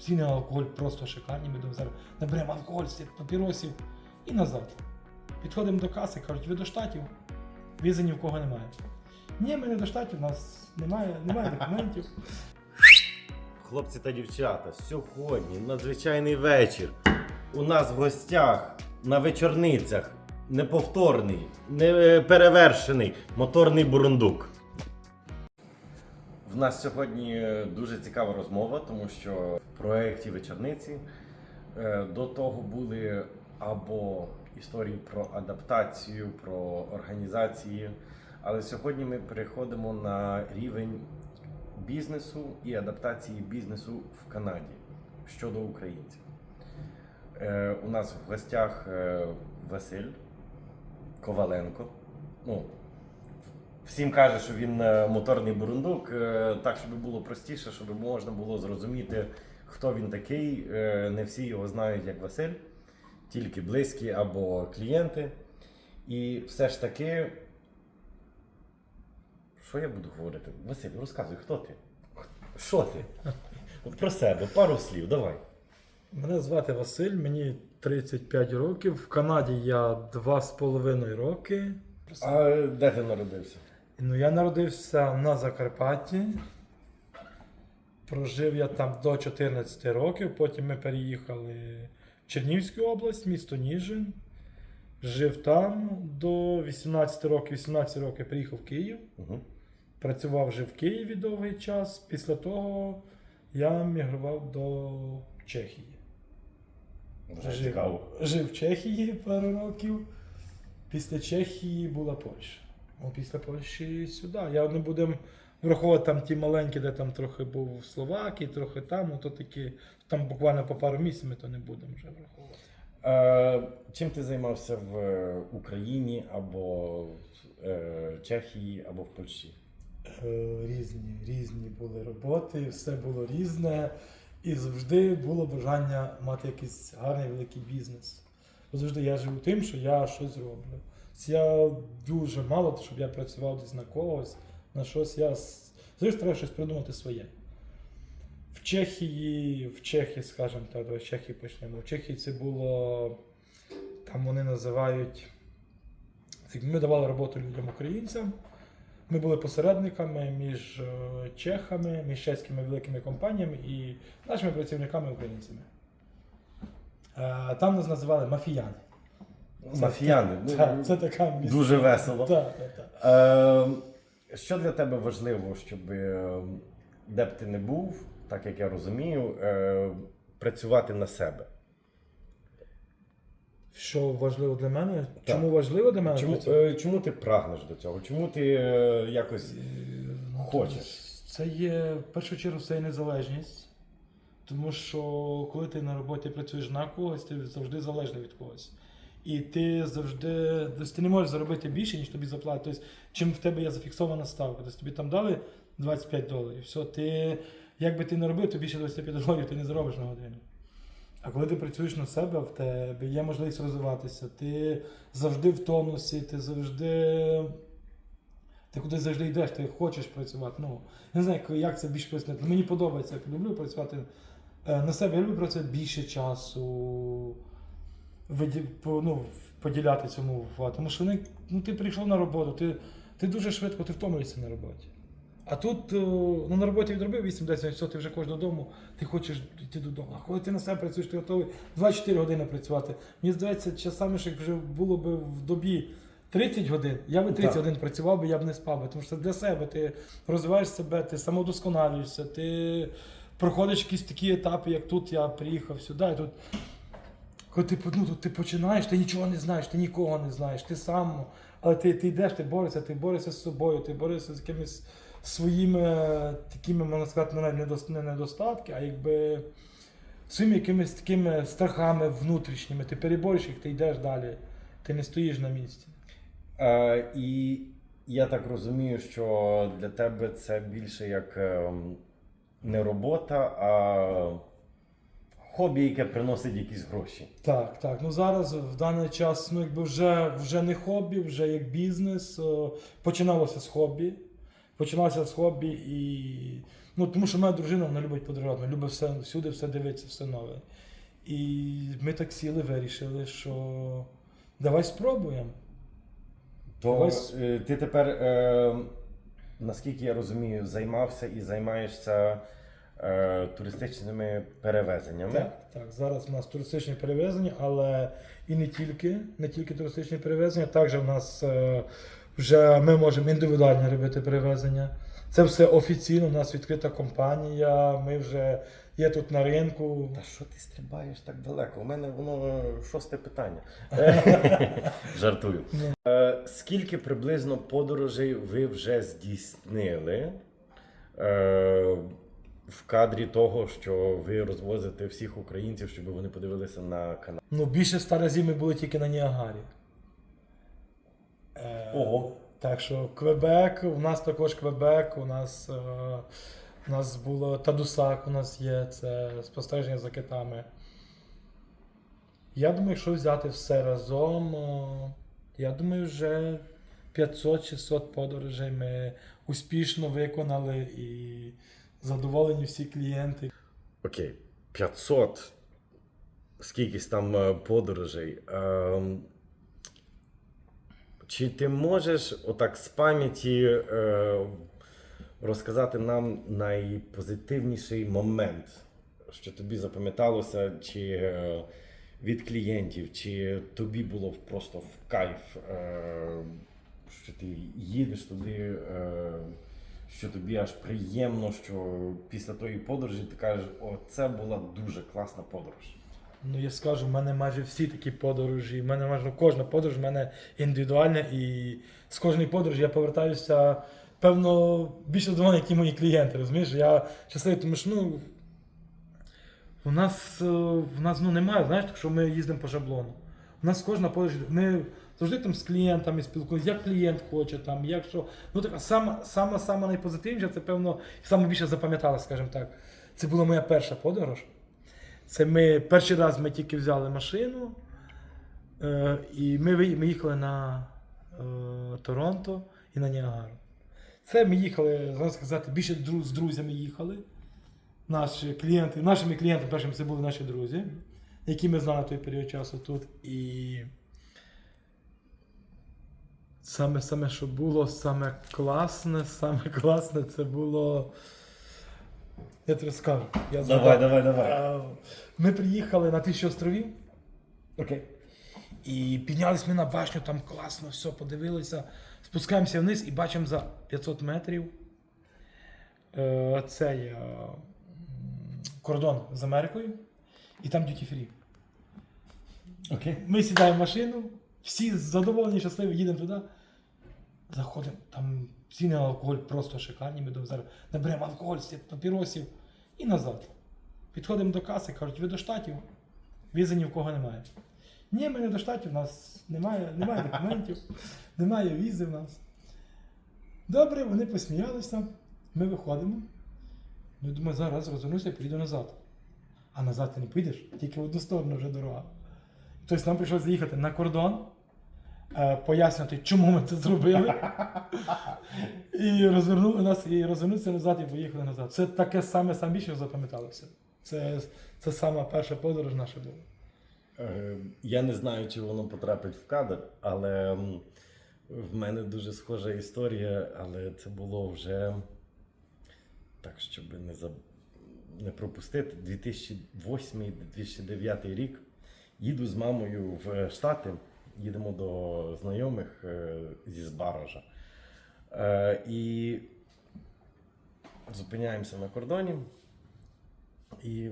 ціни на алкоголь просто шикарні. Ми думаємо, зараз наберемо алкоголь, папіросів і назад. Підходимо до каси, кажуть, ви до штатів, візи ні в кого немає. Ні, ми не до штатів, у нас немає, немає документів. Хлопці та дівчата, сьогодні надзвичайний вечір. У нас в гостях на вечорницях неповторний, неперевершений моторний бурундук. В нас сьогодні е, дуже цікава розмова, тому що в проєкті вечорниці е, до того були або історії про адаптацію, про організації. Але сьогодні ми переходимо на рівень бізнесу і адаптації бізнесу в Канаді щодо українців. Е, у нас в гостях Василь Коваленко. Ну, всім каже, що він е, моторний бурундук, е, так, щоб було простіше, щоб можна було зрозуміти, хто він такий. Е, не всі його знають як Василь, тільки близькі або клієнти. І все ж таки. Що я буду говорити? Василь, розказуй, хто ти? Що ти? Про себе, пару слів, давай. Мене звати Василь, мені 35 років. В Канаді я 2,5 роки. А де ти народився? Ну, я народився на Закарпатті. Прожив я там до 14 років. Потім ми переїхали в Чернігівську область, місто Ніжин. Жив там до 18 років. 18 років приїхав в Київ. Угу. Працював вже в Києві довгий час. Після того я мігрував до Чехії. Дуже Жив, цікаво. жив в Чехії пару років. Після Чехії була Польща. О, після Польщі сюди. Я не будемо враховувати там ті маленькі, де там трохи був в Словакії, трохи там, то такі, там буквально по пару місяців ми то не будемо вже враховувати. Е, чим ти займався в е, Україні або в е, Чехії, або в Польщі? Е, Різні, різні були роботи, все було різне. І завжди було бажання мати якийсь гарний великий бізнес. Бо завжди я живу тим, що я щось роблю. Я дуже мало, щоб я працював десь на когось, на щось. Я завжди треба щось придумати своє. В Чехії, в Чехії, скажімо так, з Чехії почнемо. В Чехії це було, там вони називають, ми давали роботу людям українцям. Ми були посередниками між е, чехами, між чеськими великими компаніями і нашими працівниками українцями. Е, Там нас називали мафіяни. Це- Мафіяни. Ну, Так, це така місця. Дуже весело. Так, так, так. Е, що для тебе важливо, щоб е, де б ти не був, так як я розумію, е, працювати на себе? Що важливо для мене? Так. Чому важливо для мене? Чому, е, чому ти прагнеш до цього? Чому ти е, якось Ну, хочеш? Це є в першу чергу це є незалежність. Тому що коли ти на роботі працюєш на когось, ти завжди залежний від когось. І ти завжди тобто ти не можеш заробити більше, ніж тобі заплатять. Тобто, чим в тебе є зафіксована ставка. Тобто тобі там дали 25 доларів. Все, ти, як би ти не робив, то більше 25 доларів ти не заробиш на годину. А коли ти працюєш на себе, в тебе є можливість розвиватися, ти завжди в тонусі, ти завжди. Ти куди завжди йдеш, ти хочеш працювати. Ну, я не знаю, як- це більш пояснити. Мені подобається, як люблю працювати е, на себе. Я люблю працювати більше часу, ну, поділяти цьому увагу. Тому що вони, ну, ти прийшов на роботу, ти, ти дуже швидко ти втомлюєшся на роботі. А тут е, ну, на роботі відробив 8-10, все, ти вже хочеш додому, ти хочеш йти додому. А коли ти на себе працюєш, ти готовий 24 години працювати. Мені здається, часами, що вже було б в добі 30 годин, я би 30 Так. годин працював би, я б не спав би. Тому що це для себе ти розвиваєш себе, ти самодосконалюєшся, ти проходиш якісь такі етапи, як тут я приїхав сюди. І тут, коли ти, ну, ти починаєш, ти нічого не знаєш, ти нікого не знаєш, ти сам. Але ти, ти йдеш, ти борешся, ти борешся з собою, ти борешся з якимись своїми такими, можна сказати, не не недостатки, а якби своїми якимись такими страхами внутрішніми. Ти перебориш їх, ти йдеш далі, ти не стоїш на місці. Е, і я так розумію, що для тебе це більше як ем, не робота, а хобі, яке приносить якісь гроші. Так, так. Ну зараз в даний час, ну якби вже, вже не хобі, вже як бізнес. Е, Починалося з хобі. починалося з хобі і. Ну, тому що моя дружина вона любить подорожувати, вона любить все, всюди все дивитися, все нове. І ми так сіли, вирішили, що давай спробуємо. То Ось. е, ти тепер, е, наскільки я розумію, займався і займаєшся туристичними перевезеннями. Так, так. Зараз у нас туристичні перевезення, але і не тільки, не тільки туристичні перевезення, також в нас е, вже ми можемо індивідуально робити перевезення. Це все офіційно, у нас відкрита компанія, ми вже є тут на ринку. Та що ти стрибаєш так далеко? У мене воно е, шосте питання. Жартую. Е, Скільки приблизно подорожей ви вже здійснили е, в кадрі того, що ви розвозите всіх українців, щоб вони подивилися на канал? Ну, більше ста разів ми були тільки на Ніагарі. Е, Ого. Так що Квебек, у нас також Квебек, у нас, е, у нас було Тадусак, у нас є це спостереження за китами. Я думаю, якщо взяти все разом, е, я думаю, вже 500-600 подорожей ми успішно виконали і задоволені всі клієнти. Окей, 500 скількись там е, подорожей. Ем, Чи ти можеш отак з пам'яті е, розказати нам найпозитивніший момент, що тобі запам'яталося, чи е, від клієнтів, чи тобі було просто в кайф, е, що ти їдеш туди, е, що тобі аж приємно, що після тої подорожі ти кажеш, о, це була дуже класна подорож. Ну, я скажу, в мене майже всі такі подорожі. В мене майже кожна подорож в мене індивідуальна, і з кожної подорожі я повертаюся, певно, більше задоволений, як і мої клієнти. Розумієш? Я щасливий, тому що ну, у нас, е, в нас ну, немає, знаєш, так, що ми їздимо по шаблону. У нас кожна подорож, ми завжди там з клієнтами спілкуємося, як клієнт хоче, там, як що. Ну, така сама, сама, сама це певно, саме більше запам'яталося, скажімо так. Це була моя перша подорож. Це ми перший раз ми тільки взяли машину, е, і ми, ми їхали на е, Торонто і на Ніагару. Це ми їхали, можна сказати, більше дру- з друзями їхали. Наші клієнти, нашими клієнтами першими це були наші друзі, які ми знали той період часу тут. І саме, саме, що було саме класне, саме класне, це було. Я тобі скажу. Я згадав. давай, давай. Е, Ми приїхали на тисячу островів Окей. і піднялись ми на башню, там класно, все, подивилися. Спускаємося вниз і бачимо за 500 метрів е, цей е, кордон з Америкою, і там duty free. Окей. Ми сідаємо в машину, всі задоволені, щасливі, їдемо туди. Заходимо, там ціни на алкоголь просто шикарні. Ми зараз наберемо алкоголь, сі- папіросів і назад. Підходимо до каси, кажуть, ви до штатів, візи ні в кого немає. Ні, ми не до штатів, у нас немає, немає документів, немає візи в нас. Добре, вони посміялися, ми виходимо. Ну, думаю, зараз розвернуся і поїду назад. А назад ти не підеш, тільки в одну сторону вже дорога. Тобто нам прийшлося заїхати на кордон, е, пояснити, чому ми це зробили. І розвернули нас, і розвернутися назад, і поїхали назад. Це таке саме більше запам'яталося. Це, це сама перша подорож наша була. Е, Я не знаю, чи воно потрапить в кадр, але в мене дуже схожа історія, але це було вже так, щоб не, заб... не пропустити. 2008-2009 рік. Їду з мамою в Штати, їдемо до знайомих е, зі Збаража. Е, І зупиняємося на кордоні. І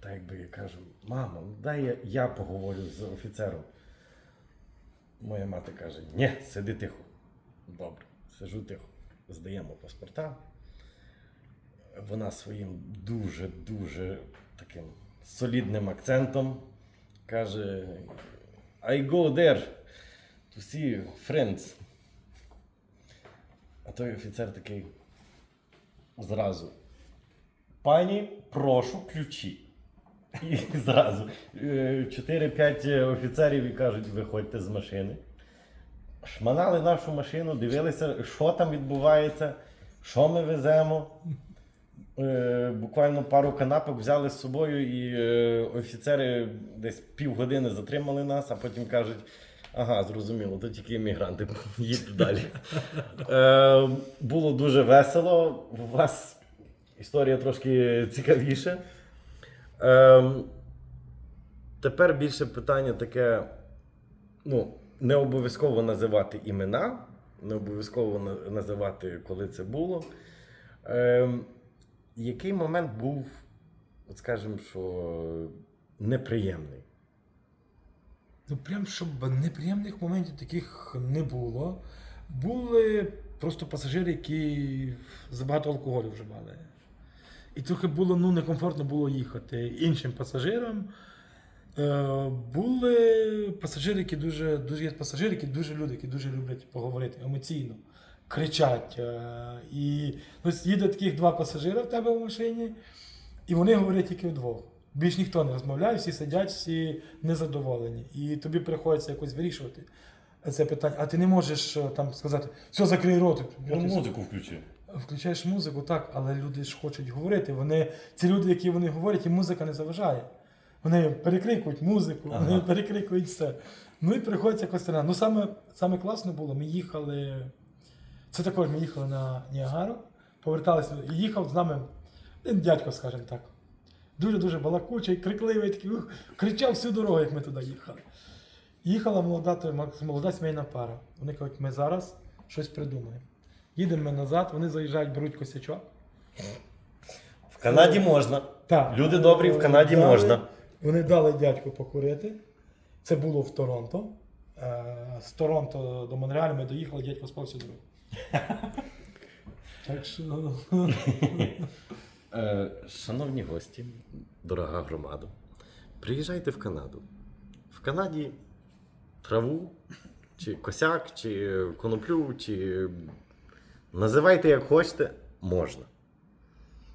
так якби я кажу, мамо, ну дай я, я поговорю з офіцером. Моя мати каже: ні, сиди тихо. Добре, сижу тихо. Здаємо паспорта. Вона своїм дуже-дуже таким солідним акцентом каже: I go there to see friends. А той офіцер такий зразу. Пані, прошу ключі. І зразу е, 4-5 офіцерів і кажуть, виходьте з машини. Шманали нашу машину, дивилися, що там відбувається. що ми веземо. Е, буквально пару канапок взяли з собою, і е, офіцери десь півгодини затримали нас, а потім кажуть: ага, зрозуміло, то тільки іммігранти, їдьте далі. Е, було дуже весело. У вас історія трошки цікавіша. Тепер більше питання таке: ну, не обов'язково називати імена, не обов'язково називати, коли це було. Ем, який момент був, от скажімо, що неприємний? Ну, прям щоб неприємних моментів таких не було. Були просто пасажири, які забагато алкоголю вживали. І трохи було ну, некомфортно було їхати іншим пасажирам. Е, були пасажири, які дуже, дуже є пасажири, які дуже люди, які дуже люблять поговорити емоційно, кричать. Е, і ось їде таких два пасажира в тебе в машині, і вони говорять тільки вдвох. Більш ніхто не розмовляє, всі сидять, всі незадоволені. І тобі приходиться якось вирішувати це питання. А ти не можеш е, там сказати, все, закрий рот. включи. Включаєш музику, так, але люди ж хочуть говорити. Вони, ці люди, які вони говорять, і музика не заважає. Вони перекрикують музику, Ага. вони перекрикують все. Ну і приходиться якось. Ну саме, саме класно було, ми їхали. Це також ми їхали на Ніагару, поверталися і їхав з нами один дядько, скажімо так. Дуже-дуже балакучий, крикливий, такий, ух, кричав всю дорогу, як ми туди їхали. Їхала молода, молода сімейна пара. Вони кажуть, ми зараз щось придумаємо. Їдемо ми назад, вони заїжджають, беруть косячок. В Канаді можна. Так. Люди добрі, в Канаді Дали- можна. Вони дали дядьку покурити. Це було в Торонто. Е, З Торонто до Монреалю ми доїхали, дядько спав всю дорогу. Так що. Е, шановні гості, дорога громада, приїжджайте в Канаду. В Канаді траву, чи косяк, чи коноплю, чи називайте як хочете, можна.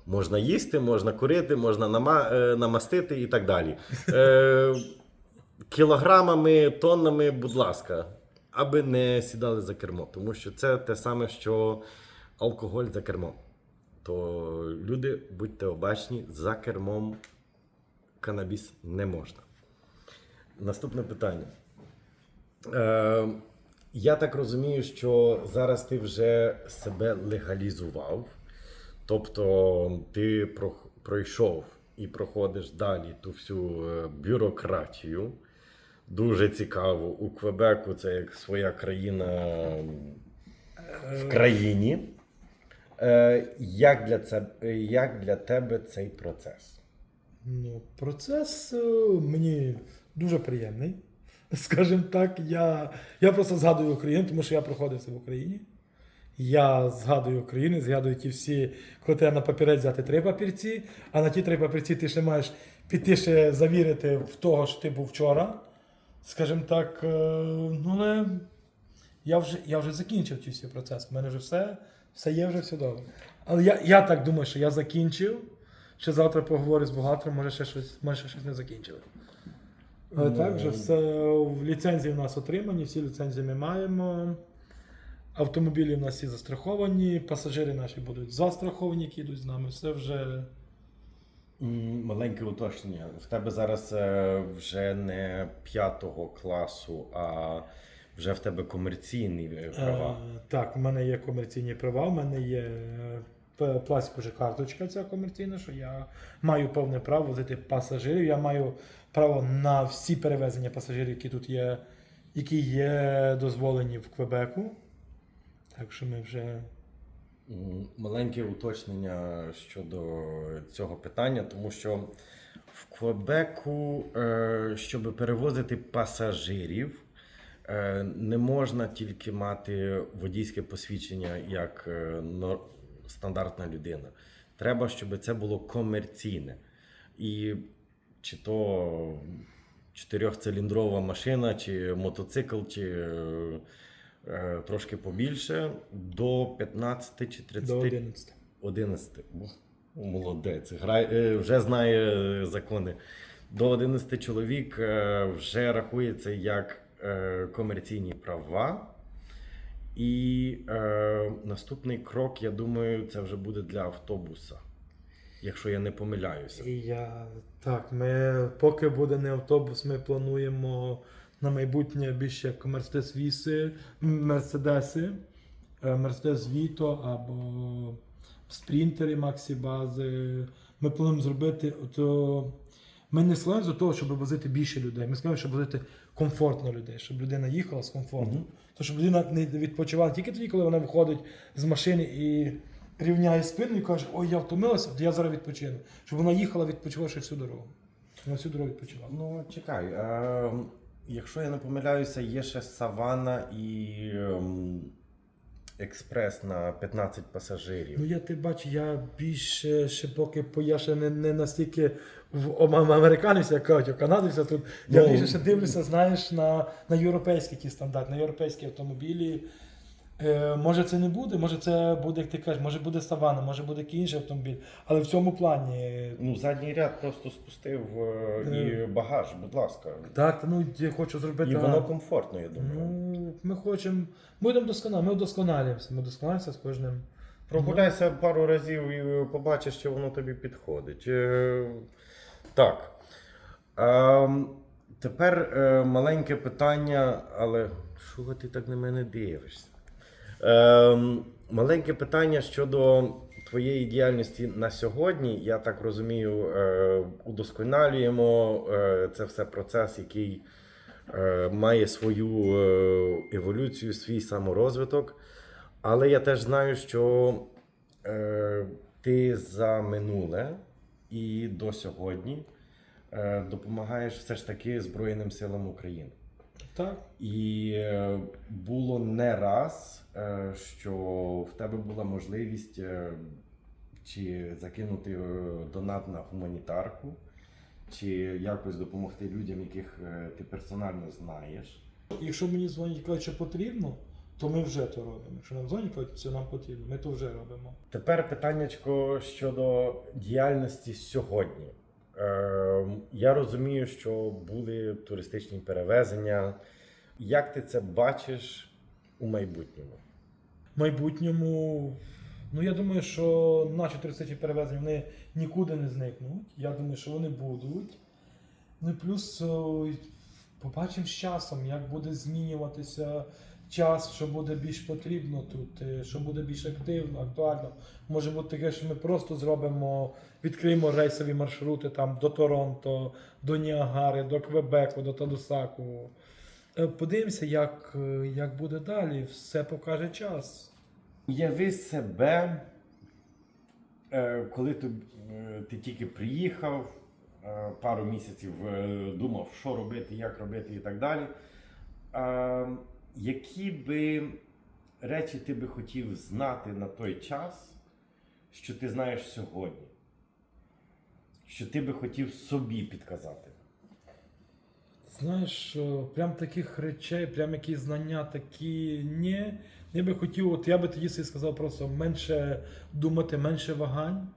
Можна їсти, можна курити, можна нама, е, намастити і так далі. Е, кілограмами, тоннами, будь ласка, аби не сідали за кермо, тому що це те саме, що алкоголь за кермом. То люди, будьте обачні, за кермом канабіс не можна. Наступне питання. Е, я так розумію, що зараз ти вже себе легалізував. Тобто ти про- пройшов і проходиш далі ту всю е, бюрократію. Дуже цікаво. У Квебеку це як своя країна в країні. Е, як, для це, як для тебе цей процес? Ну, процес е, мені дуже приємний. Скажімо так, я, я просто згадую Україну, тому що я проходив це в Україні. Я згадую Україну, згадую ті всі, коли треба на папірець взяти три папірці, а на ті три папірці ти ще маєш піти ще завірити в того, що ти був вчора. Скажімо так, е, ну але я вже, я вже закінчив ці всі процеси. У мене вже все, все є, вже все добре. Але я, я так думаю, що я закінчив. Ще завтра поговорю з бухгалтером, може ще щось, може ще щось не закінчили. Але Ну. так, вже все в ліцензії в нас отримані, всі ліцензії ми маємо. Автомобілі в нас всі застраховані, пасажири наші будуть застраховані, які йдуть з нами. Все вже. Маленьке уточнення. В тебе зараз е, вже не п'ятого класу, а вже в тебе комерційні е, права. Е, так, в мене є комерційні права, в мене є е, пластикова карточка ця комерційна, що я маю повне право возити пасажирів. Я маю право на всі перевезення пасажирів, які тут є, які є дозволені в Квебеку. Так що ми вже. Маленьке уточнення щодо цього питання, тому що в Квебеку, е, щоб перевозити пасажирів, е, не можна тільки мати водійське посвідчення як е, стандартна людина. Треба, щоб це було комерційне. І чи то чотирьохциліндрова машина, чи мотоцикл, чи трошки побільше, до 15 чи 30 До 11. 11. О, Молодець. Грає, е, вже знає е, закони. До 11 чоловік е, вже рахується як е, комерційні права. І е, наступний крок, я думаю, це вже буде для автобуса, якщо я не помиляюся. І я так, ми поки буде не автобус, ми плануємо на майбутнє більше як Мерседес Віси, Мерседеси, е, Мерседес Віто або спринтери Максі Бази. Ми плануємо зробити. Ото... Ми не слаємо за того, щоб возити більше людей. Ми сказали, щоб возити комфортно людей, щоб людина їхала з комфортом. Мгм. То щоб людина не відпочивала тільки тоді, коли вона виходить з машини і рівняє спину і каже, ой, я втомилася, я зараз відпочину. Щоб вона їхала, відпочивавши всю дорогу. Вона всю дорогу відпочивала. Ну, чекай, е, якщо я не помиляюся, є ще Савана і ем, експрес на 15 пасажирів. Ну я ти бачу, я більше ще поки по- я ще не, не настільки в ом- американець, як кажуть, канадівця тут. Я Ну. більше ще дивлюся, знаєш, на, на європейські ті стандарти, на європейські автомобілі. Е, може це не буде, може це буде, як ти кажеш, може буде Савана, може буде який інший автомобіль. Але в цьому плані. Ну, задній ряд просто спустив е, і багаж, будь ласка. Так, та ну я хочу зробити. І воно комфортно, я думаю. Ну, ми хочемо. Ми будемо досконалі, ми вдосконалюємося. Ми вдосконалюємося з кожним. Прогуляйся пару разів і побачиш, чи воно тобі підходить. Е, Так. Ем, Тепер е, маленьке питання, але що ти так на мене дивишся? Ем, Маленьке питання щодо твоєї діяльності на сьогодні. Я так розумію, е, удосконалюємо. е, Це все процес, який е, має свою еволюцію, свій саморозвиток. Але я теж знаю, що ти за минуле і до сьогодні допомагаєш все ж таки Збройним силам України. Так. І е, було не раз, е, що в тебе була можливість е, чи закинути донат на гуманітарку, чи якось допомогти людям, яких ти персонально знаєш. Якщо мені дзвонять кажуть, що потрібно, то ми вже то робимо. Якщо нам дзвонять, кажуть, що нам потрібно, ми то вже робимо. Тепер питаннячко щодо діяльності сьогодні. Е, я розумію, що були туристичні перевезення. Як ти це бачиш у майбутньому? В майбутньому, ну я думаю, що наші туристичні перевезення вони нікуди не зникнуть. Я думаю, що вони будуть. Ну і плюс побачимо з часом, як буде змінюватися час, що буде більш потрібно тут, е, що буде більш активно, актуально. Може бути таке, що ми просто зробимо, відкриємо рейсові маршрути там до Торонто, до Ніагари, до Квебеку, до Тадусаку. Е, Подивимося, як, е, як буде далі. Все покаже час. Уяви себе, коли ти, ти тільки приїхав, пару місяців думав, що робити, як робити і так далі. Е, Які би речі ти би хотів знати на той час, що ти знаєш сьогодні? Що ти би хотів собі підказати? Знаєш, прям таких речей, прям якісь знання такі ні. Я би хотів, от я би тоді собі сказав просто менше думати, менше вагань,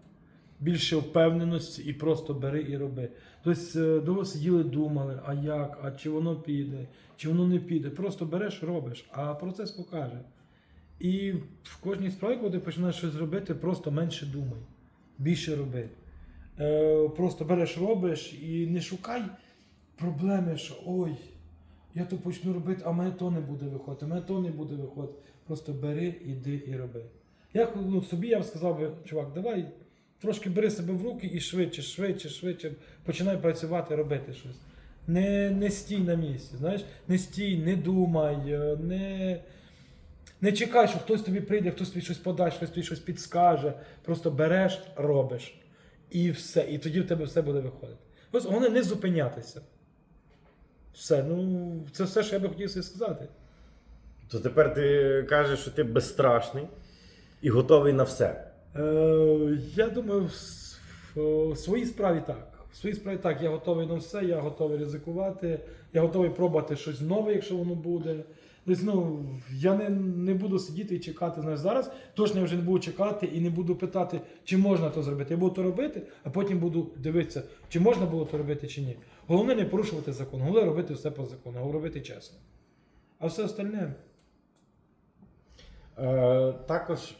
більше впевненості і просто бери і роби. Тобто е, довго сиділи, думали, а як, а чи воно піде, чи воно не піде. Просто береш, робиш, а процес покаже. І в кожній справі, коли ти починаєш щось робити, просто менше думай, більше роби. Е, просто береш, робиш і не шукай проблеми, що ой, я то почну робити, а мене то не буде виходити, мене то не буде виходити. Просто бери, іди і роби. Я ну, собі я б сказав чувак, давай трошки бери себе в руки і швидше, швидше, швидше починай працювати, робити щось. Не, не стій на місці, знаєш, не стій, не думай, е, не, не чекай, що хтось тобі прийде, хтось тобі щось подасть, хтось тобі щось підскаже. Просто береш, робиш. І все. І тоді в тебе все буде виходити. Ось головне не зупинятися. Все, ну це все, що я би хотів сказати. То тепер ти кажеш, що ти безстрашний і готовий на все. Е, я думаю, в, своїй справі так. В своїй справі так, я готовий на все, я готовий ризикувати, я готовий пробувати щось нове, якщо воно буде. Тобто, ну, я не, не буду сидіти і чекати. Знаєш, зараз точно я вже не буду чекати і не буду питати, чи можна то зробити. Я буду то робити, а потім буду дивитися, чи можна було то робити, чи ні. Головне не порушувати закон, головне робити все по закону, робити чесно. А все остальне. Е, також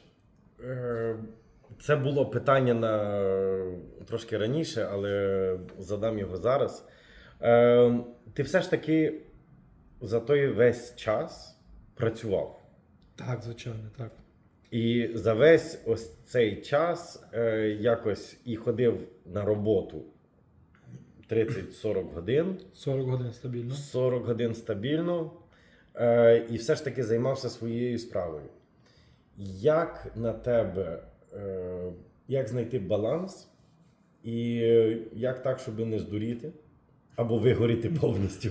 це було питання на трошки раніше, але задам його зараз. Е, ти все ж таки за той весь час працював. Так, звичайно, так. І за весь ось цей час е, якось і ходив на роботу 30-40 годин. 40 годин стабільно. 40 годин стабільно е, і все ж таки займався своєю справою. Як на тебе, е, як знайти баланс, і як так, щоб не здуріти або вигоріти повністю?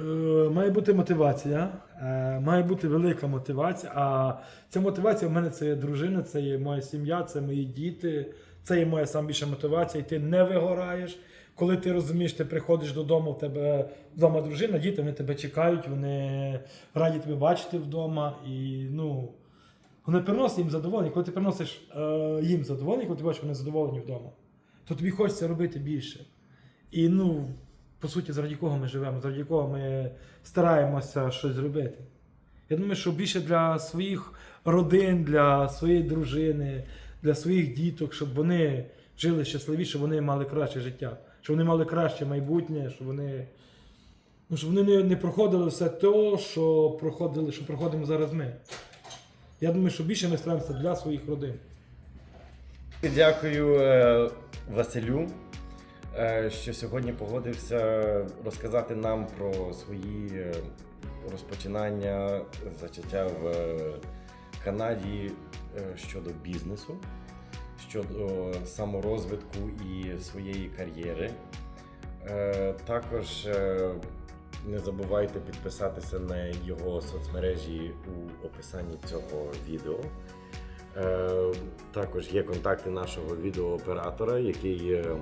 Е, Має бути мотивація, е, має бути велика мотивація. А ця мотивація в мене це є дружина, це є моя сім'я, це мої діти, це є моя найбільша мотивація. І ти не вигораєш. Коли ти розумієш, ти приходиш додому, в тебе вдома дружина, діти вони тебе чекають, вони раді тебе бачити вдома. І ну, вони приносять їм задоволення. Коли ти приносиш е, їм задоволення, коли ти бачиш, вони задоволені вдома, то тобі хочеться робити більше. І ну, по суті, заради кого ми живемо, заради кого ми стараємося щось зробити. Я думаю, що більше для своїх родин, для своєї дружини, для своїх діток, щоб вони жили щасливіше, щоб вони мали краще життя, щоб вони мали краще майбутнє, щоб вони, ну, щоб вони не, не проходили все те, що проходили, що проходимо зараз ми. Я думаю, що більше ми стараємося для своїх родин. Дякую е, Василю, е, що сьогодні погодився розказати нам про свої е, розпочинання зачаття в Канаді щодо бізнесу, щодо саморозвитку і своєї кар'єри. Також не забувайте підписатися на його соцмережі у описанні цього відео. Е, Також є контакти нашого відеооператора, який е,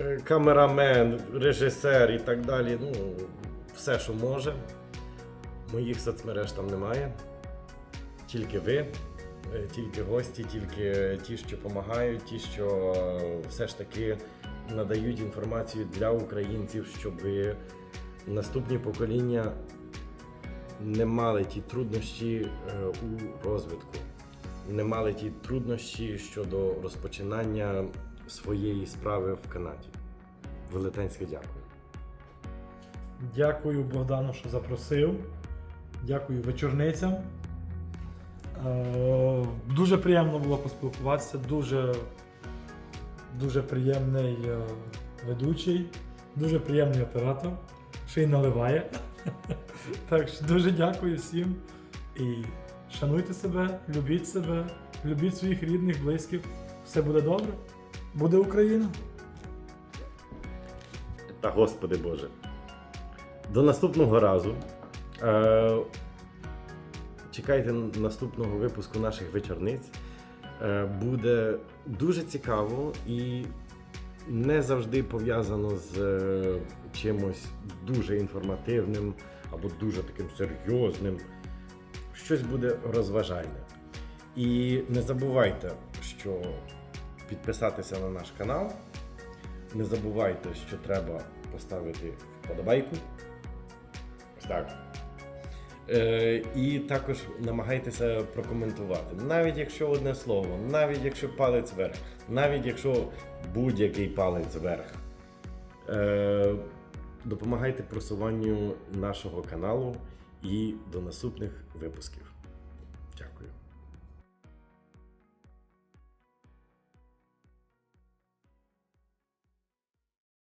е, камерамен, режисер і так далі. Ну, все, що може. Моїх соцмереж там немає. Тільки ви, е, тільки гості, тільки ті, що допомагають, ті, що все ж таки надають інформацію для українців, щоб наступні покоління не мали ті труднощі е, у розвитку, не мали ті труднощі щодо розпочинання своєї справи в Канаді. Велетенське дякую. Дякую Богдану, що запросив. Дякую вечорницям. Е, Дуже приємно було поспілкуватися. Дуже, дуже приємний е, ведучий, дуже приємний оператор, що й наливає. Так що дуже дякую всім. І шануйте себе, любіть себе, любіть своїх рідних, близьких. Все буде добре. Буде Україна. Та Господи Боже. До наступного разу. Е, чекайте наступного випуску наших вечорниць. Е, буде дуже цікаво і не завжди пов'язано з е, чимось дуже інформативним або дуже таким серйозним. Щось буде розважальне. І не забувайте, що підписатися на наш канал. Не забувайте, що треба поставити вподобайку. Так. Е, і також намагайтеся прокоментувати. Навіть якщо одне слово, навіть якщо палець вверх, навіть якщо будь-який палець вверх. Е, допомагайте просуванню нашого каналу і до наступних випусків.